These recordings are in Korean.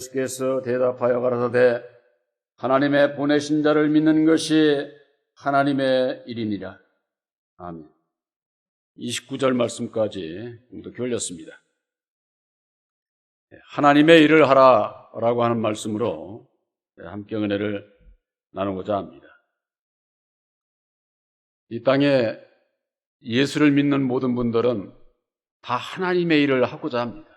예수께서 대답하여 가라사대 하나님의 보내신 자를 믿는 것이 하나님의 일이니라. 아멘. 29절 말씀까지 또 gör렸습니다. 하나님의 일을 하라 라고 하는 말씀으로 함께 은혜를 나누고자 합니다. 이 땅에 예수를 믿는 모든 분들은 다 하나님의 일을 하고자 합니다.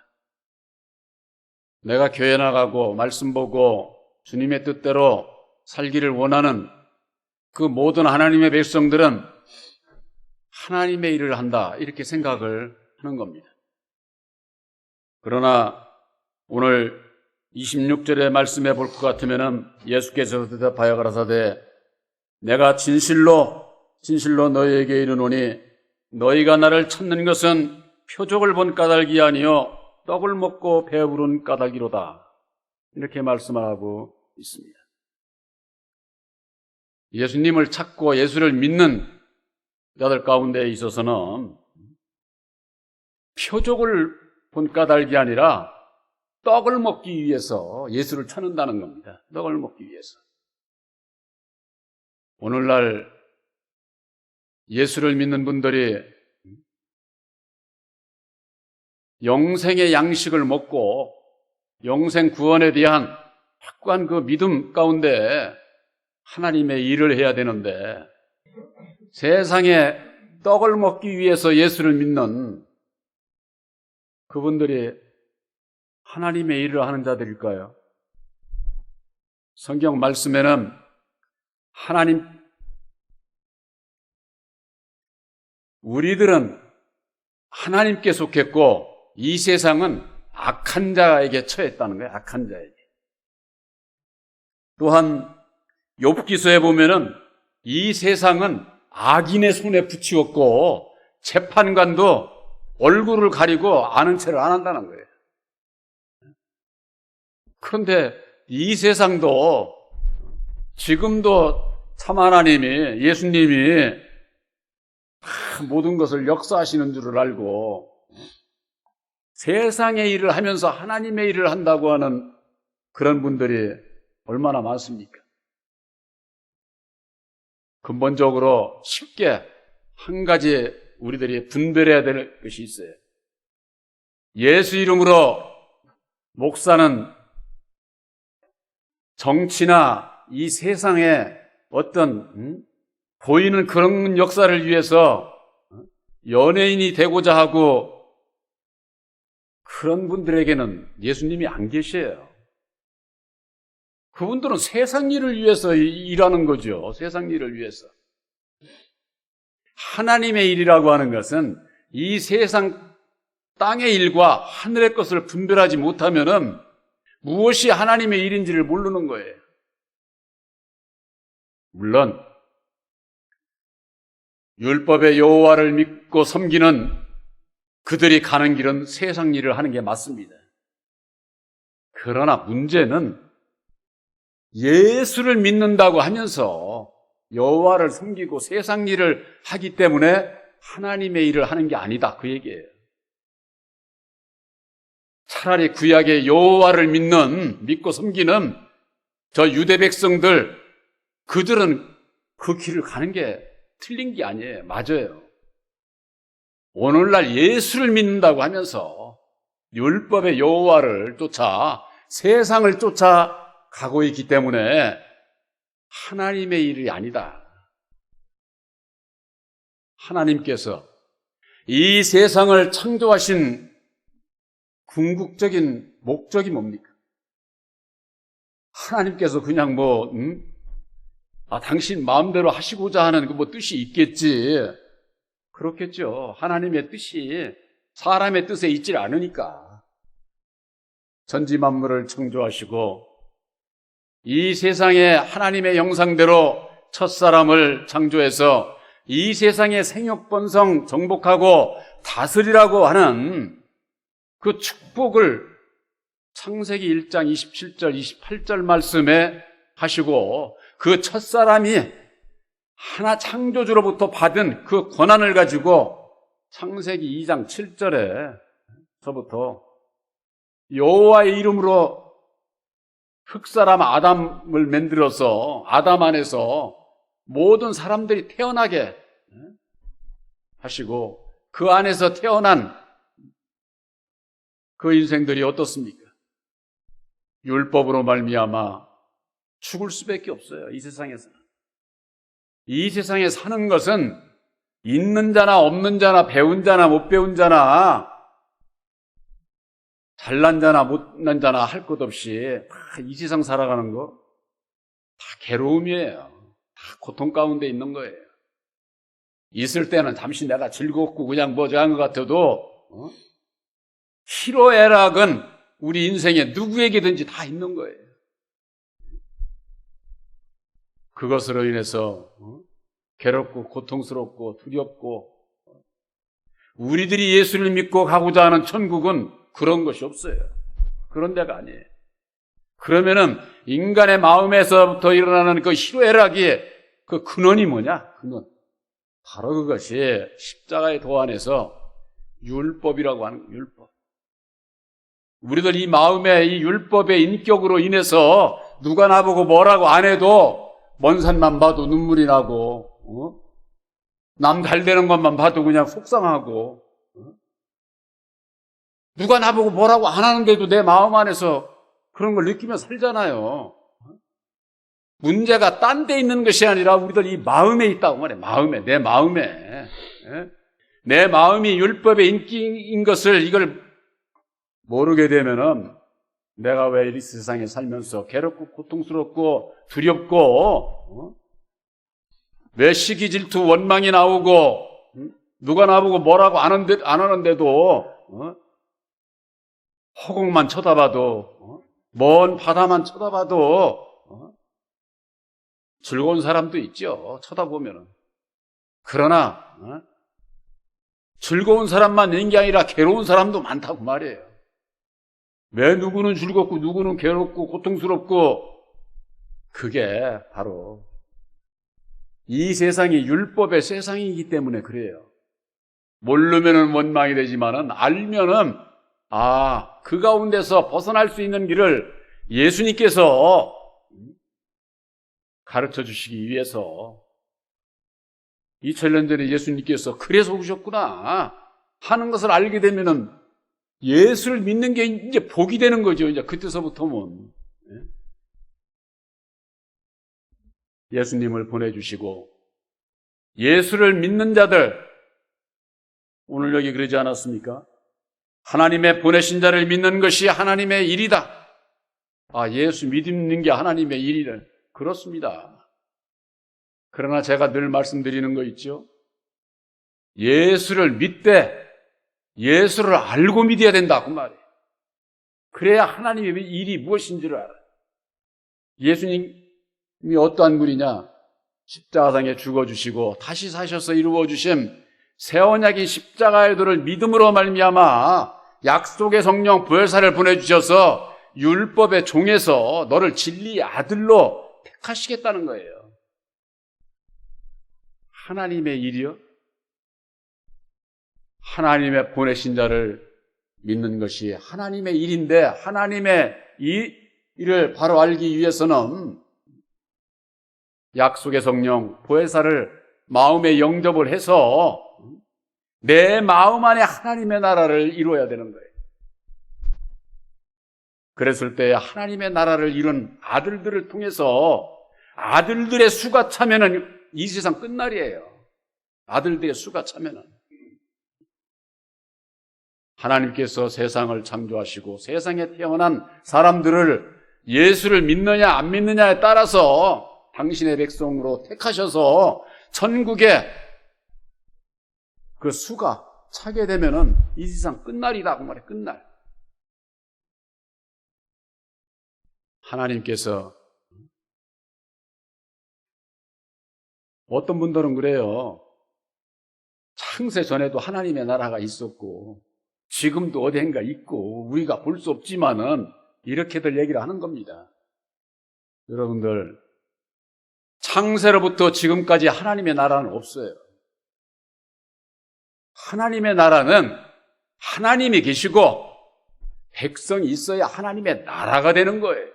내가 교회 나가고 말씀 보고 주님의 뜻대로 살기를 원하는 그 모든 하나님의 백성들은 하나님의 일을 한다. 이렇게 생각을 하는 겁니다. 그러나 오늘 26절의 말씀해 볼 것 같으면은 예수께서 대답하여 가라사대 내가 진실로 진실로 너희에게 이르노니 너희가 나를 찾는 것은 표적을 본 까닭이 아니요 떡을 먹고 배부른 까닭이로다. 이렇게 말씀하고 있습니다. 예수님을 찾고 예수를 믿는 자들 가운데 있어서는 표적을 본 까닭이 아니라 떡을 먹기 위해서 예수를 찾는다는 겁니다. 떡을 먹기 위해서. 오늘날 예수를 믿는 분들이 영생의 양식을 먹고 영생 구원에 대한 확고한 그 믿음 가운데 하나님의 일을 해야 되는데 세상에 떡을 먹기 위해서 예수를 믿는 그분들이 하나님의 일을 하는 자들일까요? 성경 말씀에는 하나님 우리들은 하나님께 속했고 이 세상은 악한 자에게 처했다는 거예요. 악한 자에게. 또한 욥기서에 보면은 이 세상은 악인의 손에 붙이었고 재판관도 얼굴을 가리고 아는 체를 안 한다는 거예요. 그런데 이 세상도 지금도 참 하나님이 예수님이 모든 것을 역사하시는 줄을 알고 세상의 일을 하면서 하나님의 일을 한다고 하는 그런 분들이 얼마나 많습니까? 근본적으로 쉽게 한 가지 우리들이 분별해야 될 것이 있어요. 예수 이름으로 목사는 정치나 이 세상에 어떤 음? 보이는 그런 역사를 위해서 연예인이 되고자 하고 그런 분들에게는 예수님이 안 계셔요. 그분들은 세상 일을 위해서 일하는 거죠. 세상 일을 위해서. 하나님의 일이라고 하는 것은 이 세상 땅의 일과 하늘의 것을 분별하지 못하면은 무엇이 하나님의 일인지를 모르는 거예요. 물론 율법의 여호와를 믿고 섬기는 그들이 가는 길은 세상 일을 하는 게 맞습니다. 그러나 문제는 예수를 믿는다고 하면서 여호와를 섬기고 세상 일을 하기 때문에 하나님의 일을 하는 게 아니다 그 얘기예요. 차라리 구약의 여호와를 믿는 믿고 섬기는 저 유대 백성들 그들은 그 길을 가는 게 틀린 게 아니에요. 맞아요. 오늘날 예수를 믿는다고 하면서 율법의 여호와를 쫓아 세상을 쫓아 가고 있기 때문에 하나님의 일이 아니다. 하나님께서 이 세상을 창조하신 궁극적인 목적이 뭡니까? 하나님께서 그냥 뭐, 음? 아, 당신 마음대로 하시고자 하는 그 뭐 뜻이 있겠지. 그렇겠죠. 하나님의 뜻이 사람의 뜻에 있질 않으니까. 전지 만물을 창조하시고 이 세상에 하나님의 영상대로 첫 사람을 창조해서 이 세상의 생육번성 정복하고 다스리라고 하는 그 축복을 창세기 1장 27절, 28절 말씀에 하시고 그 첫사람이 하나 창조주로부터 받은 그 권한을 가지고 창세기 2장 7절에 서부터 여호와의 이름으로 흑사람 아담을 만들어서 아담 안에서 모든 사람들이 태어나게 하시고 그 안에서 태어난 그 인생들이 어떻습니까? 율법으로 말미암아 죽을 수밖에 없어요. 이 세상에서는. 이 세상에 사는 것은 있는 자나 없는 자나 배운 자나 못 배운 자나 잘난 자나 못난 자나 할 것 없이 다 이 세상 살아가는 거 다 괴로움이에요. 다 고통 가운데 있는 거예요. 있을 때는 잠시 내가 즐겁고 그냥 뭐 저한 것 같아도 어? 희로애락은 우리 인생에 누구에게든지 다 있는 거예요. 그것으로 인해서 어? 괴롭고 고통스럽고 두렵고 우리들이 예수를 믿고 가고자 하는 천국은 그런 것이 없어요. 그런 데가 아니에요. 그러면은 인간의 마음에서부터 일어나는 그 희로애락이 그 근원이 뭐냐? 근원. 바로 그것이 십자가의 도안에서 율법이라고 하는 율법. 우리들 이 마음의 이 율법의 인격으로 인해서 누가 나보고 뭐라고 안 해도 먼 산만 봐도 눈물이 나고 어? 남잘 되는 것만 봐도 그냥 속상하고 어? 누가 나보고 뭐라고 안 하는데도 내 마음 안에서 그런 걸 느끼며 살잖아요. 문제가 딴 데 있는 것이 아니라 우리들 이 마음에 있다고 말해. 마음에, 내 마음에. 예? 내 마음이 율법의 인기인 것을 이걸 모르게 되면은 내가 왜 이 세상에 살면서 괴롭고 고통스럽고 두렵고 어? 왜 시기 질투 원망이 나오고 응? 누가 나보고 뭐라고 안 하는데도 어? 허공만 쳐다봐도 어? 먼 바다만 쳐다봐도 어? 즐거운 사람도 있죠. 쳐다보면은. 그러나 어? 즐거운 사람만 있는 게 아니라 괴로운 사람도 많다고 말이에요. 왜 누구는 즐겁고 누구는 괴롭고 고통스럽고 그게 바로 이 세상이 율법의 세상이기 때문에 그래요. 모르면은 원망이 되지만은 알면은 아, 그 가운데서 벗어날 수 있는 길을 예수님께서 가르쳐 주시기 위해서 2000년 전에 예수님께서 그래서 오셨구나 하는 것을 알게 되면은 예수를 믿는 게 이제 복이 되는 거죠. 이제 그때서부터는. 예수님을 보내주시고 예수를 믿는 자들 오늘 여기 그러지 않았습니까? 하나님의 보내신 자를 믿는 것이 하나님의 일이다. 아, 예수 믿는 게 하나님의 일이래. 그렇습니다. 그러나 제가 늘 말씀드리는 거 있죠? 예수를 믿되 예수를 알고 믿어야 된다. 그 말이에요. 그래야 하나님의 일이 무엇인지를 알아. 예수님이 어떠한 분이냐? 십자가상에 죽어주시고 다시 사셔서 이루어주심 새 언약이 십자가의 도를 믿음으로 말미암아 약속의 성령 부활사를 보내주셔서 율법의 종에서 너를 진리의 아들로 택하시겠다는 거예요. 하나님의 일이요? 하나님의 보내신 자를 믿는 것이 하나님의 일인데 하나님의 이 일을 바로 알기 위해서는 약속의 성령 보혜사를 마음에 영접을 해서 내 마음 안에 하나님의 나라를 이루어야 되는 거예요. 그랬을 때 하나님의 나라를 이룬 아들들을 통해서 아들들의 수가 차면은 이 세상 끝날이에요. 아들들의 수가 차면은. 하나님께서 세상을 창조하시고 세상에 태어난 사람들을 예수를 믿느냐 안 믿느냐에 따라서 당신의 백성으로 택하셔서 천국에 그 수가 차게 되면은 이 세상 그 말이에요. 끝날. 하나님께서 어떤 분들은 그래요. 창세 전에도 하나님의 나라가 있었고 지금도 어딘가 있고 우리가 볼 수 없지만은 이렇게들 얘기를 하는 겁니다. 여러분들 창세로부터 지금까지 하나님의 나라는 없어요. 하나님의 나라는 하나님이 계시고 백성이 있어야 하나님의 나라가 되는 거예요.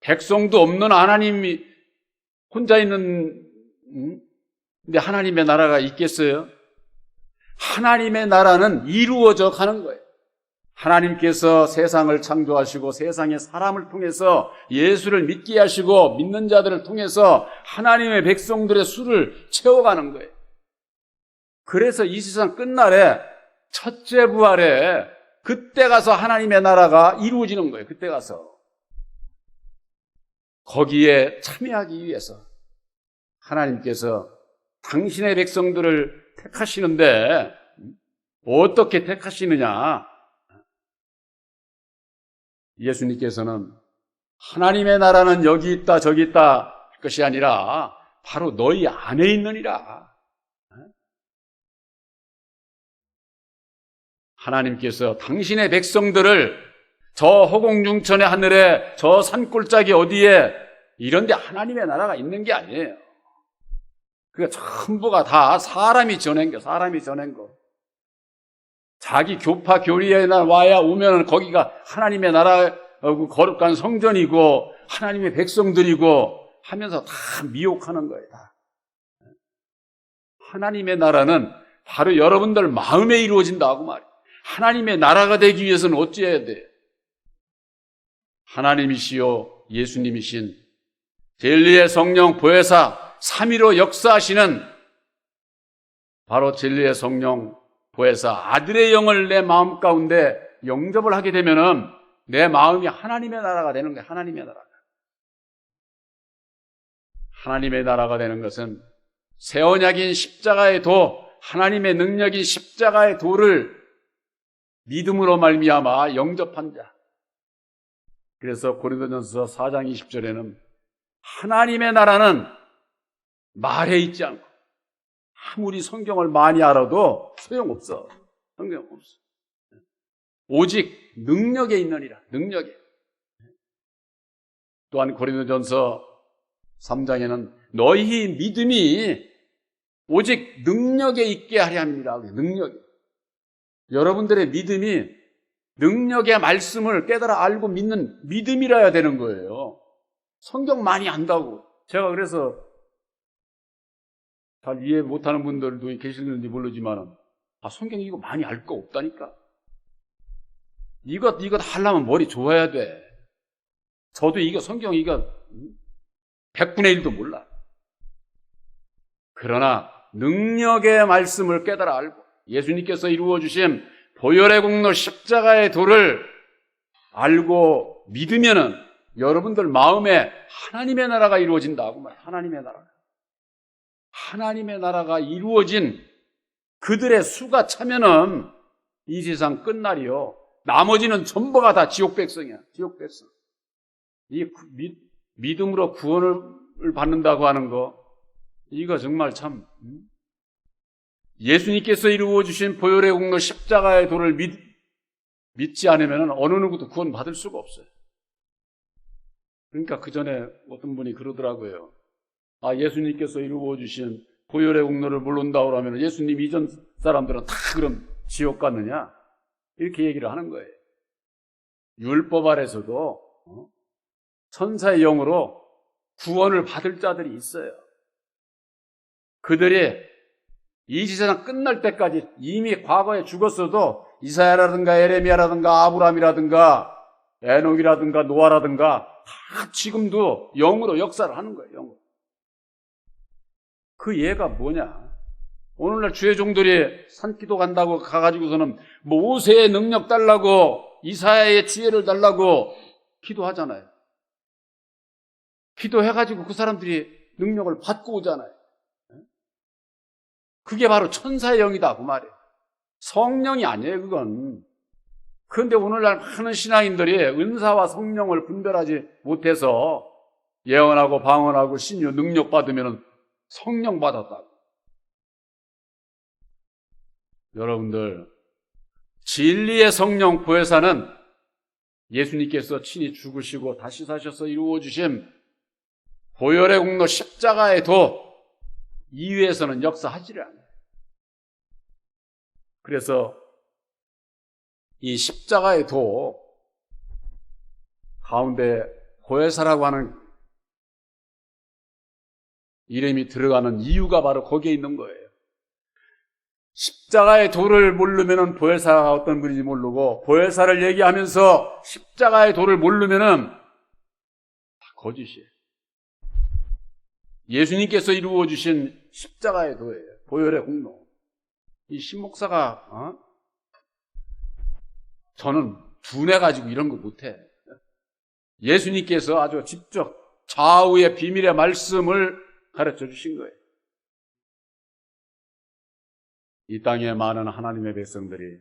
백성도 없는 하나님이 혼자 있는 음? 근데 하나님의 나라가 있겠어요? 하나님의 나라는 이루어져 가는 거예요. 하나님께서 세상을 창조하시고 세상의 사람을 통해서 예수를 믿게 하시고 믿는 자들을 통해서 하나님의 백성들의 수를 채워가는 거예요. 그래서 이 세상 끝날에 첫째 부활에 그때 가서 하나님의 나라가 이루어지는 거예요. 그때 가서. 거기에 참여하기 위해서 하나님께서 당신의 백성들을 택하시는데 어떻게 택하시느냐? 예수님께서는 하나님의 나라는 여기 있다 저기 있다 할 것이 아니라 바로 너희 안에 있느니라. 하나님께서 당신의 백성들을 저 허공중천의 하늘에 저 산골짜기 어디에 이런데 하나님의 나라가 있는 게 아니에요. 그게 전부가 다 사람이 전한 거, 사람이 전한 거. 자기 교파 교리에 와야 오면 거기가 하나님의 나라 거룩한 성전이고 하나님의 백성들이고 하면서 다 미혹하는 거예요. 다. 하나님의 나라는 바로 여러분들 마음에 이루어진다고 말이에요. 하나님의 나라가 되기 위해서는 어찌해야 돼? 하나님이시요 예수님이신 진리의 성령 보혜사 3위로 역사하시는 바로 진리의 성령 보혜사 아들의 영을 내 마음 가운데 영접을 하게 되면은 내 마음이 하나님의 나라가 되는 거예요. 하나님의 나라가. 하나님의 나라가 되는 것은 새 언약인 십자가의 도, 하나님의 능력인 십자가의 도를 믿음으로 말미암아 영접한 자. 그래서 고린도전서 4장 20절에는 하나님의 나라는 말에 있지 않고 아무리 성경을 많이 알아도 소용없어. 성경 없어. 오직 능력에 있느니라. 능력에. 또한 고린도전서 3장에는 너희 믿음이 오직 능력에 있게 하려 합니다. 능력. 여러분들의 믿음이 능력의 말씀을 깨달아 알고 믿는 믿음이라야 되는 거예요. 성경 많이 안다고. 제가 그래서 잘 이해 못하는 분들도 계시는지 모르지만, 아, 성경 이거 많이 알 거 없다니까. 이것, 이것 하려면 머리 좋아야 돼. 저도 이거 성경 이거 100분의 1도 몰라. 그러나 능력의 말씀을 깨달아 알고 예수님께서 이루어 주신 보혈의 공로 십자가의 도를 알고 믿으면은 여러분들 마음에 하나님의 나라가 이루어진다고 말. 하나님의 나라. 하나님의 나라가 이루어진 그들의 수가 차면은 이 세상 끝날이요. 나머지는 전부가 다 지옥 백성이야. 지옥 백성. 이 믿, 믿음으로 구원을 받는다고 하는 거, 이거 정말 참, 음? 예수님께서 이루어 주신 보혈의 공로 십자가의 도를 믿, 믿지 않으면 어느 누구도 구원 받을 수가 없어요. 그러니까 그 전에 어떤 분이 그러더라고요. 아, 예수님께서 이루어 주신 보혈의 공로를 모른다 그러면 예수님 이전 사람들은 다 그럼 지옥 갔느냐? 이렇게 얘기를 하는 거예요. 율법 아래서도 어? 천사의 영으로 구원을 받을 자들이 있어요. 그들이 이 세상 끝날 때까지 이미 과거에 죽었어도 이사야라든가 에레미야라든가 아브람이라든가 에녹이라든가 노아라든가 다 지금도 영으로 역사를 하는 거예요. 영으로. 그 예가 뭐냐? 오늘날 주의 종들이 산기도 간다고 가가지고서는 모세의 능력 달라고 이사야의 지혜를 달라고 기도하잖아요. 기도해가지고 그 사람들이 능력을 받고 오잖아요. 그게 바로 천사의 영이다 그 말이에요. 성령이 아니에요 그건. 그런데 오늘날 많은 신앙인들이 은사와 성령을 분별하지 못해서 예언하고 방언하고 신유 능력 받으면 성령 받았다. 여러분들 진리의 성령 보혜사는 예수님께서 친히 죽으시고 다시 사셔서 이루어 주신 보혈의 공로 십자가의 도 이외에서는 역사하지를 않아요. 그래서 이 십자가의 도 가운데 보혜사라고 하는 이름이 들어가는 이유가 바로 거기에 있는 거예요. 십자가의 도를 모르면은 보혜사가 어떤 분인지 모르고 보혜사를 얘기하면서 십자가의 도를 모르면은 다 거짓이에요. 예수님께서 이루어 주신 십자가의 도예요. 보혈의 공로. 이 신목사가 어? 저는 분해 가지고 이런 거 못해. 예수님께서 아주 직접 좌우의 비밀의 말씀을 가르쳐 주신 거예요. 이 땅에 많은 하나님의 백성들이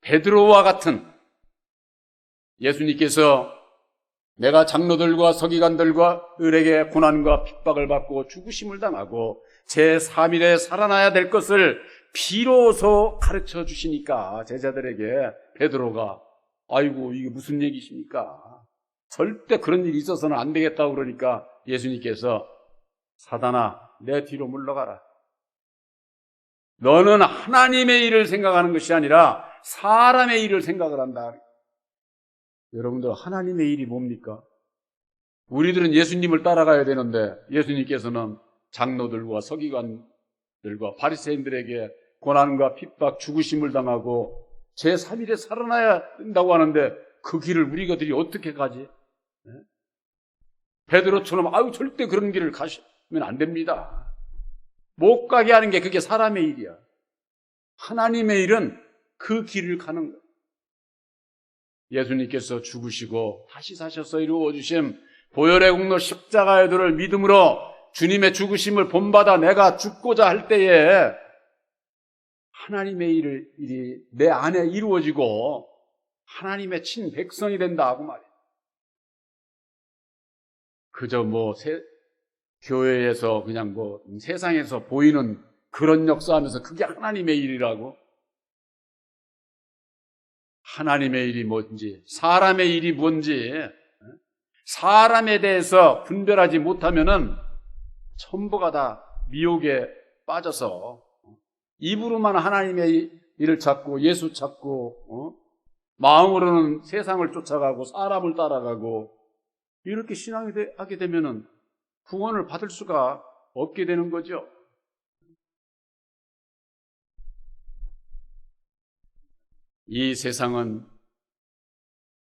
베드로와 같은 예수님께서 내가 장로들과 서기관들과 을에게 고난과 핍박을 받고 죽으심을 당하고 제3일에 살아나야 될 것을 비로소 가르쳐 주시니까 제자들에게 베드로가 아이고 이게 무슨 얘기십니까? 절대 그런 일이 있어서는 안 되겠다고 그러니까 예수님께서 사단아 내 뒤로 물러가라. 너는 하나님의 일을 생각하는 것이 아니라 사람의 일을 생각을 한다. 여러분들 하나님의 일이 뭡니까? 우리들은 예수님을 따라가야 되는데 예수님께서는 장로들과 서기관들과 바리새인들에게 고난과 핍박, 죽으심을 당하고 제3일에 살아나야 된다고 하는데 그 길을 우리가들이 어떻게 가지? 네? 베드로처럼 아유 절대 그런 길을 가시면 안 됩니다. 못 가게 하는 게 그게 사람의 일이야. 하나님의 일은 그 길을 가는 거예요. 예수님께서 죽으시고 다시 사셔서 이루어 주신 보혈의 공로 십자가의 도를 믿음으로 주님의 죽으심을 본받아 내가 죽고자 할 때에 하나님의 일이 내 안에 이루어지고 하나님의 친 백성이 된다 고 말이에요. 그저 뭐 세, 교회에서 그냥 뭐 세상에서 보이는 그런 역사하면서 그게 하나님의 일이라고? 하나님의 일이 뭔지, 사람의 일이 뭔지, 사람에 대해서 분별하지 못하면은 전부가 다 미혹에 빠져서 입으로만 하나님의 일을 찾고 예수 찾고 어? 마음으로는 세상을 쫓아가고 사람을 따라가고 이렇게 신앙이 하게 되면은 구원을 받을 수가 없게 되는 거죠. 이 세상은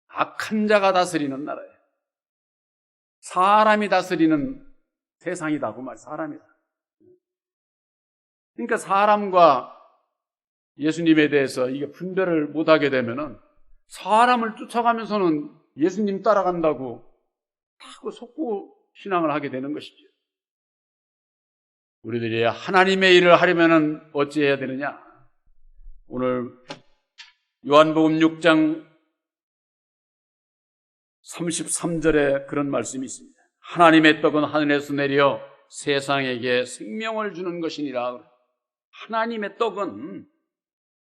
악한 자가 다스리는 나라예요. 사람이 다스리는 세상이다. 그 말, 사람이다. 그러니까 사람과 예수님에 대해서 이게 분별을 못하게 되면은 사람을 쫓아가면서는 예수님 따라간다고 다 속고 신앙을 하게 되는 것이죠. 우리들이 하나님의 일을 하려면은 어찌해야 되느냐? 오늘 요한복음 6장 33절에 그런 말씀이 있습니다. 하나님의 떡은 하늘에서 내려 세상에게 생명을 주는 것이니라. 하나님의 떡은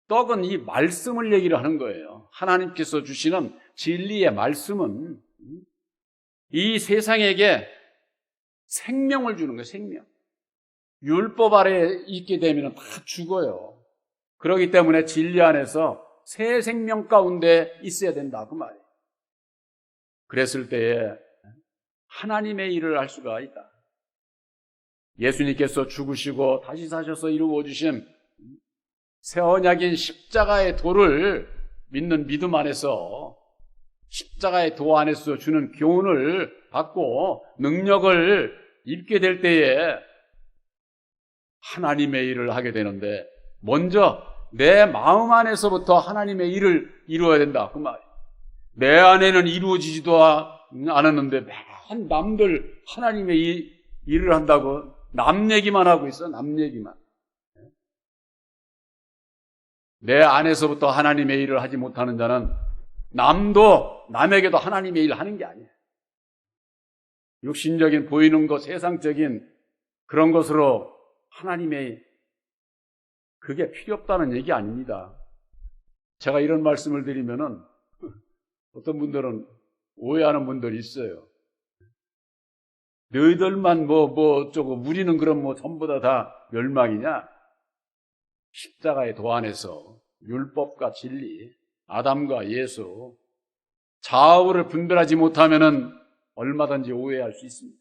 떡은 이 말씀을 얘기를 하는 거예요. 하나님께서 주시는 진리의 말씀은 이 세상에게 생명을 주는 거예요, 생명. 율법 아래 있게 되면 다 죽어요. 그렇기 때문에 진리 안에서 새 생명 가운데 있어야 된다. 그 말이에요. 그랬을 때에 하나님의 일을 할 수가 있다. 예수님께서 죽으시고 다시 사셔서 이루어 주신 새 언약인 십자가의 도를 믿는 믿음 안에서 십자가의 도 안에서 주는 교훈을 받고 능력을 입게 될 때에 하나님의 일을 하게 되는데 먼저 내 마음 안에서부터 하나님의 일을 이루어야 된다. 그 말. 내 안에는 이루어지지도 않았는데 맨 남들 하나님의 이, 일을 한다고 남 얘기만 하고 있어. 남 얘기만. 내 안에서부터 하나님의 일을 하지 못하는 자는 남도 남에게도 하나님의 일을 하는 게 아니에요. 육신적인 보이는 것, 세상적인 그런 것으로 하나님의 그게 필요 없다는 얘기 아닙니다. 제가 이런 말씀을 드리면은 어떤 분들은 오해하는 분들이 있어요. 너희들만 뭐, 뭐, 어쩌고, 우리는 그럼 뭐 전부 다 다 멸망이냐? 십자가의 도안에서 율법과 진리, 아담과 예수, 좌우를 분별하지 못하면은 얼마든지 오해할 수 있습니다.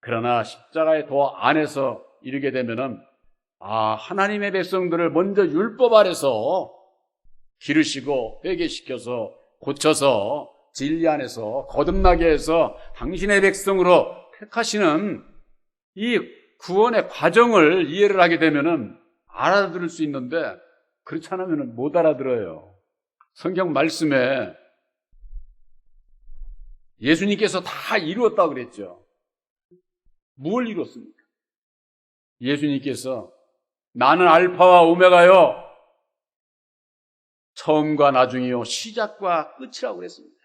그러나 십자가의 도 안에서 이르게 되면은 아 하나님의 백성들을 먼저 율법 아래서 기르시고 회개시켜서 고쳐서 진리 안에서 거듭나게 해서 당신의 백성으로 택하시는 이 구원의 과정을 이해를 하게 되면은 알아들을 수 있는데 그렇지 않으면 못 알아들어요. 성경 말씀에 예수님께서 다 이루었다 그랬죠. 뭘 이뤘습니까? 예수님께서 나는 알파와 오메가요. 처음과 나중이요. 시작과 끝이라고 그랬습니다.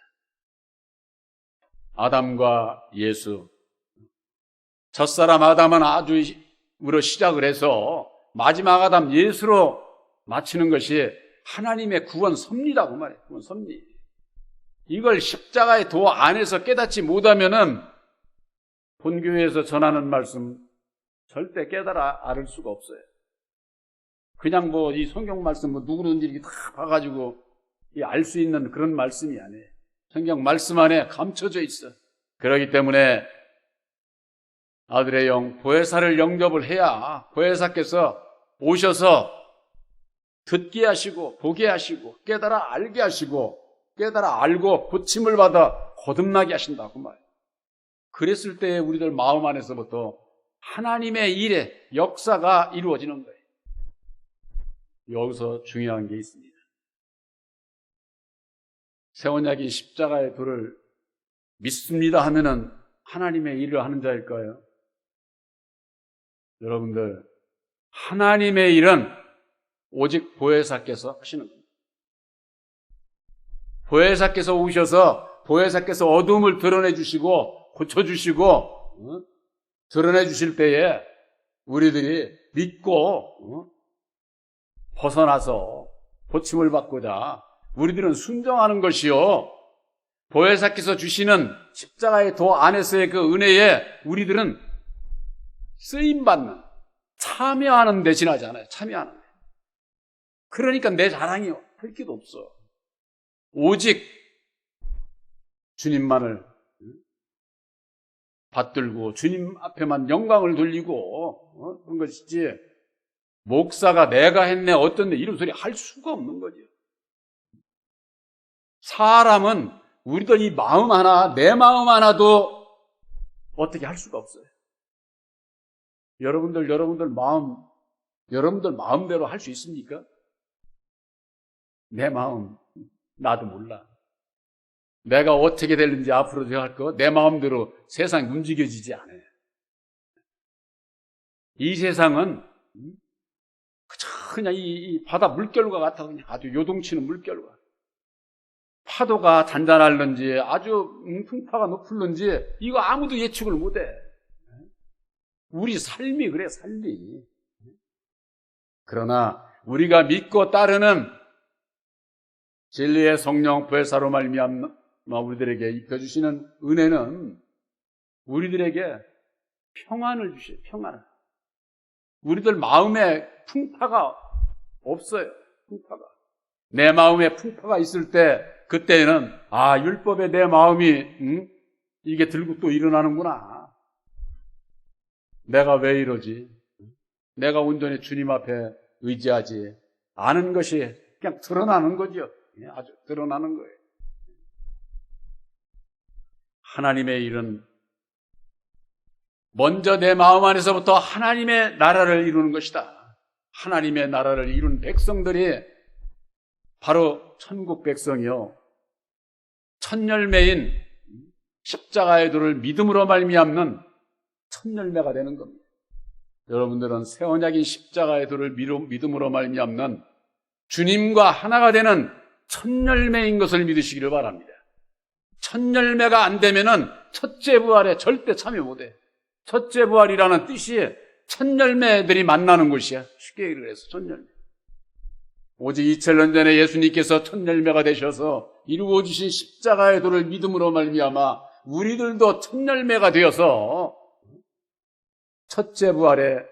아담과 예수. 첫사람 아담은 아주 으로 시작을 해서 마지막 아담 예수로 마치는 것이 하나님의 구원 섭리다 그 말이에요. 구원 섭리. 이걸 십자가의 도 안에서 깨닫지 못하면은 본교회에서 전하는 말씀 절대 깨달아 알을 수가 없어요. 그냥 뭐 이 성경 말씀 뭐 누구든지 이렇게 다 봐가지고 알 수 있는 그런 말씀이 아니에요. 성경 말씀 안에 감춰져 있어. 그러기 때문에 아들의 영 보혜사를 영접을 해야 보혜사께서 오셔서 듣게 하시고 보게 하시고 깨달아 알게 하시고 깨달아 알고 고침을 받아 거듭나게 하신다고 말. 그랬을 때 우리들 마음 안에서부터 하나님의 일의 역사가 이루어지는 거예요. 여기서 중요한 게 있습니다. 세원약이 십자가의 도를 믿습니다 하면은 하나님의 일을 하는 자일까요? 여러분들, 하나님의 일은 오직 보혜사께서 하시는 겁니다. 보혜사께서 오셔서 보혜사께서 어둠을 드러내 주시고 고쳐 주시고 어? 드러내 주실 때에 우리들이 믿고 어? 벗어나서 고침을 받고자 우리들은 순종하는 것이요. 보혜사께서 주시는 십자가의 도 안에서의 그 은혜에 우리들은 쓰임받는, 참여하는 데 지나잖아요. 참여하는 데. 그러니까 내 자랑이 할 게도 없어. 오직 주님만을 받들고 주님 앞에만 영광을 돌리고 어? 그런 것이지 목사가 내가 했네 어떤데 이런 소리 할 수가 없는 거죠. 사람은 우리도 이 마음 하나 내 마음 하나도 어떻게 할 수가 없어요. 여러분들 여러분들 마음 여러분들 마음대로 할 수 있습니까? 내 마음 나도 몰라. 내가 어떻게 될는지 앞으로 할거 내 마음대로 세상이 움직여지지 않아요. 이 세상은 그냥 이, 이 바다 물결과 같아 그냥 아주 요동치는 물결과 파도가 잔잔할는지 아주 풍파가 높을는지 이거 아무도 예측을 못해. 우리 삶이 그래 삶이. 그러나 우리가 믿고 따르는 진리의 성령 부회사로 말미암아 우리들에게 입혀주시는 은혜는 우리들에게 평안을 주셔요. 평안을. 우리들 마음에 풍파가 없어요. 풍파가. 내 마음에 풍파가 있을 때 그때는 아 율법에 내 마음이 응? 이게 들고 또 일어나는구나. 내가 왜 이러지? 내가 온전히 주님 앞에 의지하지 않은 것이 그냥 드러나는 거죠. 예, 아주 드러나는 거예요. 하나님의 일은 먼저 내 마음 안에서부터 하나님의 나라를 이루는 것이다. 하나님의 나라를 이룬 백성들이 바로 천국 백성이요. 첫 열매인 십자가의 도를 믿음으로 말미암는 첫 열매가 되는 겁니다. 여러분들은 새 언약인 십자가의 도를 믿음으로 말미암는 주님과 하나가 되는 첫 열매인 것을 믿으시기를 바랍니다. 첫 열매가 안 되면은 첫째 부활에 절대 참여 못해. 첫째 부활이라는 뜻이 첫 열매들이 만나는 곳이야. 쉽게 얘기를 해서 첫 열매. 오직 2000년 전에 예수님께서 첫 열매가 되셔서 이루어 주신 십자가의 도를 믿음으로 말미암아 우리들도 첫 열매가 되어서 첫째 부활에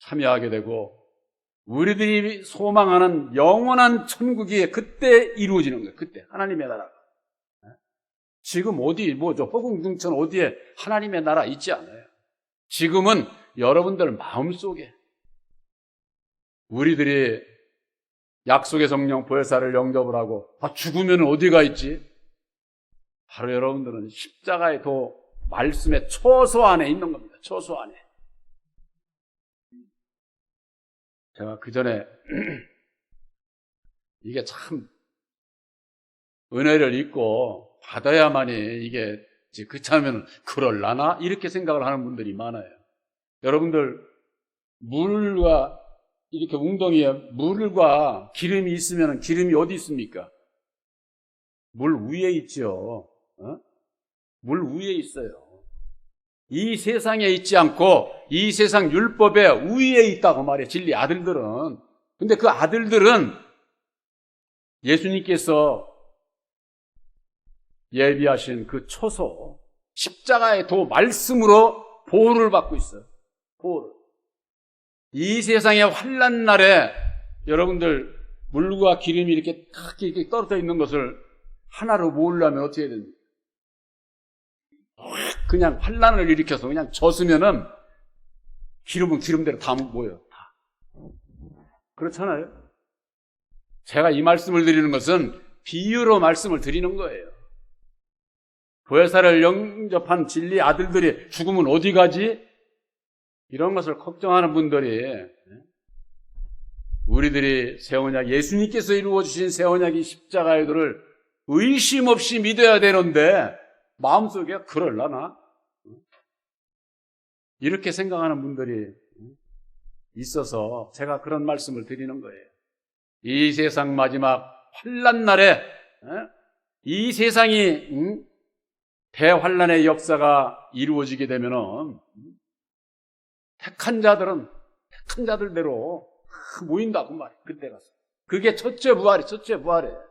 참여하게 되고 우리들이 소망하는 영원한 천국이 그때 이루어지는 거예요. 그때 하나님의 나라가. 지금 어디 뭐저 허궁중천 어디에 하나님의 나라 있지 않아요. 지금은 여러분들 마음속에 우리들이 약속의 성령 보혜사를 영접을 하고 아, 죽으면 어디가 있지? 바로 여러분들은 십자가의 도 말씀의 초소 안에 있는 겁니다. 초소 안에. 제가 그 전에 이게 참 은혜를 입고 받아야만이 이게 그렇다면 그럴라나 이렇게 생각을 하는 분들이 많아요. 여러분들 물과 이렇게 웅덩이에 물과 기름이 있으면 기름이 어디 있습니까? 물 위에 있죠. 어? 물 위에 있어요. 이 세상에 있지 않고 이 세상 율법의 위에 있다고 말해 진리 아들들은. 근데 그 아들들은 예수님께서 예비하신 그 초소 십자가의 도 말씀으로 보호를 받고 있어요. 보호를. 이 세상의 환란 날에 여러분들 물과 기름이 이렇게 탁 이렇게 떨어져 있는 것을 하나로 모으려면 어떻게 해야 됩니까? 그냥 환란을 일으켜서 그냥 젖으면은 기름은 기름대로 다 모여요. 다. 그렇잖아요. 제가 이 말씀을 드리는 것은 비유로 말씀을 드리는 거예요. 보혜사를 영접한 진리 아들들이 죽으면 어디 가지? 이런 것을 걱정하는 분들이 우리들이 새 언약 예수님께서 이루어 주신 새 언약이 십자가의 도를 의심 없이 믿어야 되는데 마음속에 그럴라나? 이렇게 생각하는 분들이 있어서 제가 그런 말씀을 드리는 거예요. 이 세상 마지막 환란 날에 이 세상이 대환란의 역사가 이루어지게 되면은 택한 자들은 택한 자들대로 모인다고 말이에요. 그때 가서. 그게 첫째 부활이 첫째 부활이에요.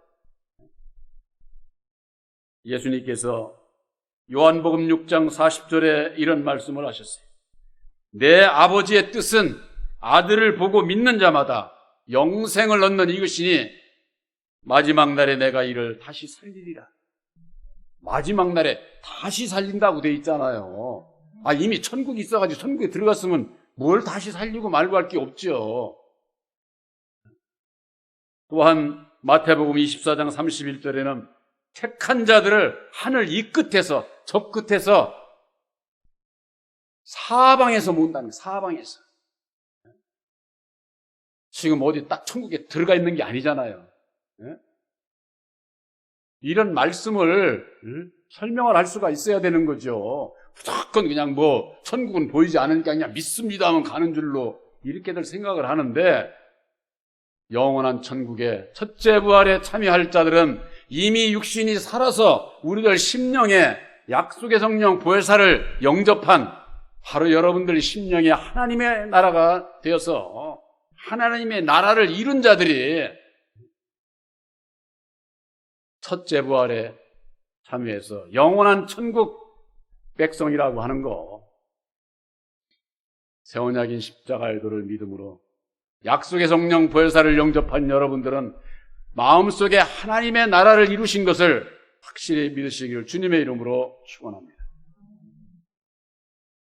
예수님께서 요한복음 6장 40절에 이런 말씀을 하셨어요. 내 아버지의 뜻은 아들을 보고 믿는 자마다 영생을 얻는 이것이니 마지막 날에 내가 이를 다시 살리리라. 마지막 날에 다시 살린다고 돼 있잖아요. 아, 이미 천국이 있어가지고 천국에 들어갔으면 뭘 다시 살리고 말고 할 게 없죠. 또한 마태복음 24장 31절에는 택한 자들을 하늘 이 끝에서 저 끝에서 사방에서 모은다는 거예요. 사방에서. 지금 어디 딱 천국에 들어가 있는 게 아니잖아요. 예? 이런 말씀을 설명을 할 수가 있어야 되는 거죠. 무조건 그냥 뭐 천국은 보이지 않으니까 그냥 믿습니다 하면 가는 줄로 이렇게들 생각을 하는데 영원한 천국의 첫째 부활에 참여할 자들은 이미 육신이 살아서 우리들 심령에 약속의 성령 보혜사를 영접한 바로 여러분들 심령에 하나님의 나라가 되어서 하나님의 나라를 이룬 자들이 첫째 부활에 참여해서 영원한 천국 백성이라고 하는 거. 세원약인 십자가의 도를 믿음으로 약속의 성령 보혜사를 영접한 여러분들은 마음속에 하나님의 나라를 이루신 것을 확실히 믿으시기를 주님의 이름으로 축원합니다.